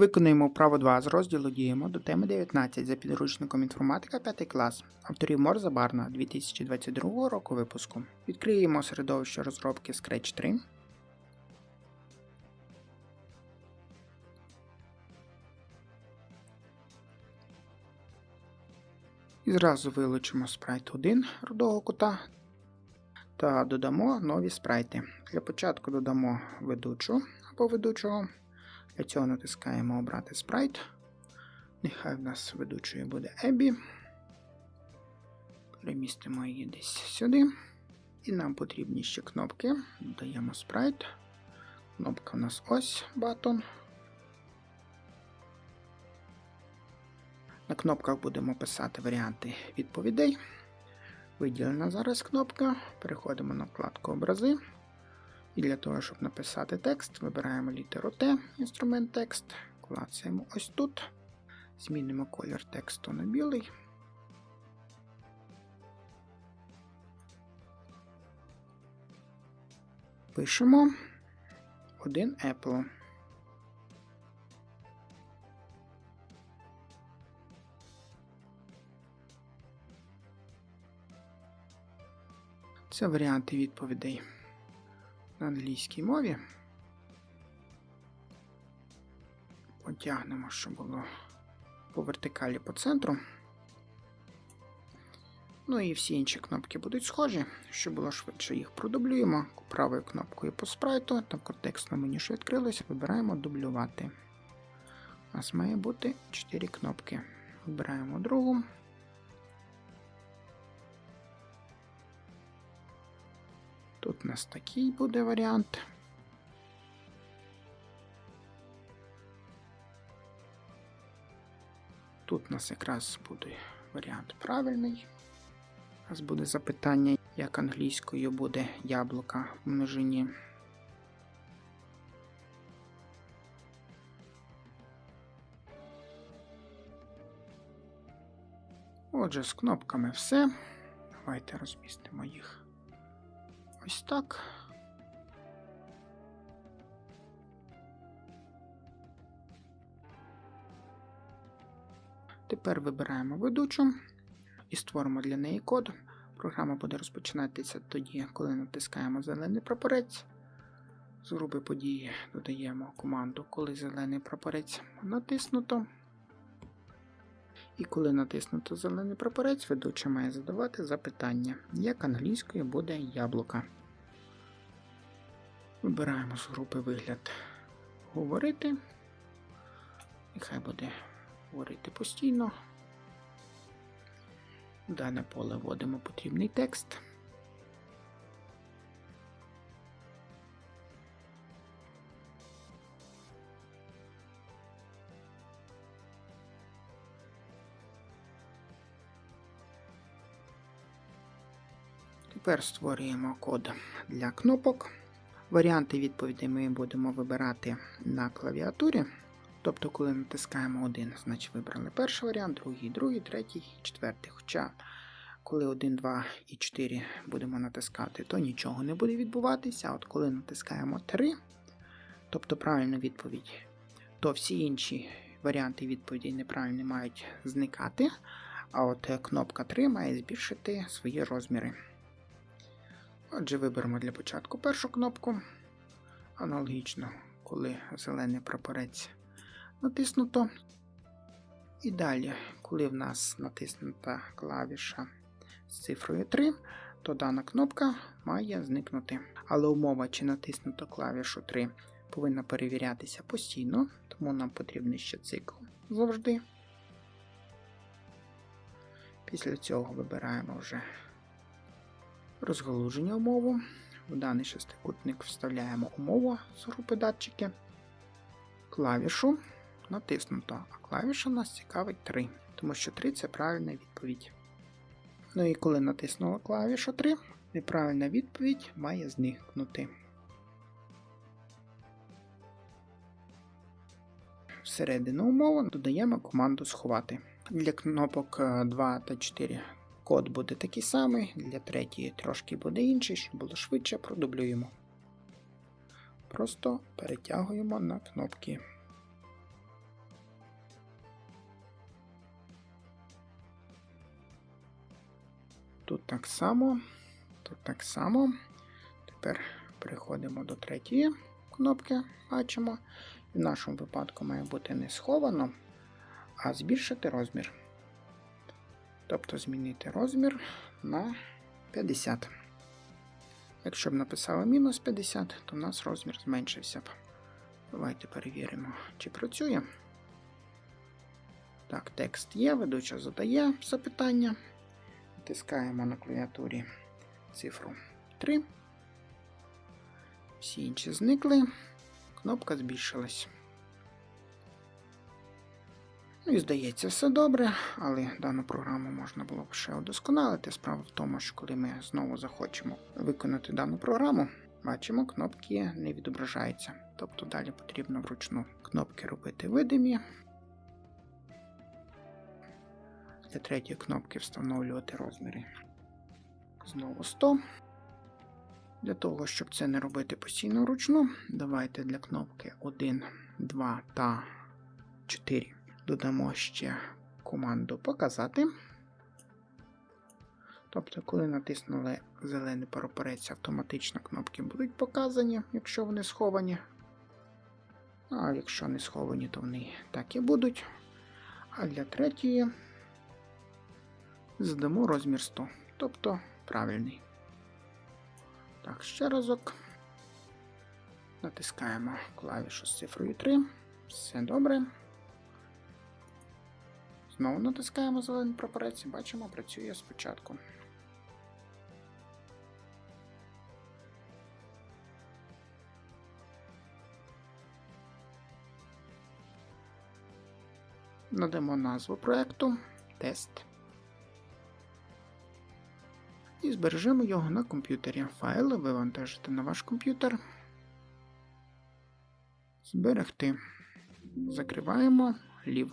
Виконуємо вправо 2 з розділу Діємо до теми 19 за підручником інформатика 5 клас авторів Морза Барна 2022 року випуску. Відкриємо середовище розробки Scratch 3. І зразу вилучимо спрайт 1 рудого кута та додамо нові спрайти. Для початку додамо ведучу або ведучого. Для цього натискаємо Обрати спрайт. Нехай в нас ведучою буде Ебі. Перемістимо її десь сюди. І нам потрібні ще кнопки. Додаємо спрайт. Кнопка у нас ось батон. На кнопках будемо писати варіанти відповідей. Виділена зараз кнопка. Переходимо на вкладку Образи. І для того, щоб написати текст, вибираємо літеру Т, інструмент текст, клацаємо ось тут. Змінимо колір тексту на білий. Пишемо один Apple. Це варіанти відповідей на англійській мові. Потягнемо, щоб було по вертикалі по центру. Ну і всі інші кнопки будуть схожі. Щоб було швидше, їх продублюємо правою кнопкою по спрайту, там контекстно меню що відкрилося, вибираємо дублювати. У нас має бути 4 кнопки. Вибираємо другу. Тут у нас такий буде варіант. Тут у нас якраз буде варіант правильний. У нас буде запитання, як англійською буде яблука в множині. Отже, з кнопками все. Давайте розмістимо їх. Ось так. Тепер вибираємо ведучу і створимо для неї код. Програма буде розпочинатися тоді, коли натискаємо зелений прапорець. З групи події додаємо команду, коли зелений прапорець натиснуто. І коли натиснуто зелений прапорець, ведуча має задавати запитання, як англійською буде яблука. Вибираємо з групи вигляд говорити. Нехай буде говорити постійно. В дане поле вводимо потрібний текст. Тепер створюємо код для кнопок. Варіанти відповідей ми будемо вибирати на клавіатурі. Тобто, коли натискаємо один, значить вибрали перший варіант, другий, другий, третій, четвертий. Хоча, коли 1, 2 і 4 будемо натискати, то нічого не буде відбуватися. От коли натискаємо 3, тобто правильну відповідь, то всі інші варіанти відповідей неправильні мають зникати. А от кнопка 3 має збільшити свої розміри. Отже, виберемо для початку першу кнопку. Аналогічно, коли зелений прапорець натиснуто. І далі, коли в нас натиснута клавіша з цифрою 3, то дана кнопка має зникнути. Але умова, чи натиснуто клавішу 3, повинна перевірятися постійно, тому нам потрібний ще цикл завжди. Після цього вибираємо вже розгалуження умову. В даний шестикутник вставляємо умову з групи датчики, клавішу натиснуто, а клавіша нас цікавить 3, тому що 3 це правильна відповідь. Ну і коли натиснула клавішу 3, неправильна відповідь має зникнути. Всередину умови додаємо команду сховати. Для кнопок 2 та 4 Код буде такий самий, для третьої трошки буде інший, щоб було швидше, продублюємо. Просто перетягуємо на кнопки. Тут так само, тут так само. Тепер переходимо до третьої кнопки, бачимо. В нашому випадку має бути не сховано, а збільшити розмір. Тобто змінити розмір на 50. Якщо б написали мінус 50, то в нас розмір зменшився б. Давайте перевіримо, чи працює. Так, текст є, ведуча задає запитання. Натискаємо на клавіатурі цифру 3. Всі інші зникли. Кнопка збільшилась. Ну і здається, все добре, але дану програму можна було б ще удосконалити. Справа в тому, що коли ми знову захочемо виконати дану програму, бачимо, кнопки не відображаються. Тобто далі потрібно вручну кнопки робити видимі. Для третьої кнопки встановлювати розміри. Знову 100. Для того, щоб це не робити постійно вручну, давайте для кнопки 1, 2 та 4 додамо ще команду Показати. Тобто, коли натиснули зелений прапорець, автоматично кнопки будуть показані, якщо вони сховані. А якщо не сховані, то вони так і будуть. А для третьої задамо розмір 100, тобто правильний. Так, ще разок. Натискаємо клавішу з цифрою 3. Все добре. Знову натискаємо зелений прапорець і бачимо, працює спочатку. Надамо назву проекту Тест. І збережемо його на комп'ютері. Файли вивантажити на ваш комп'ютер. Зберегти. Закриваємо лів.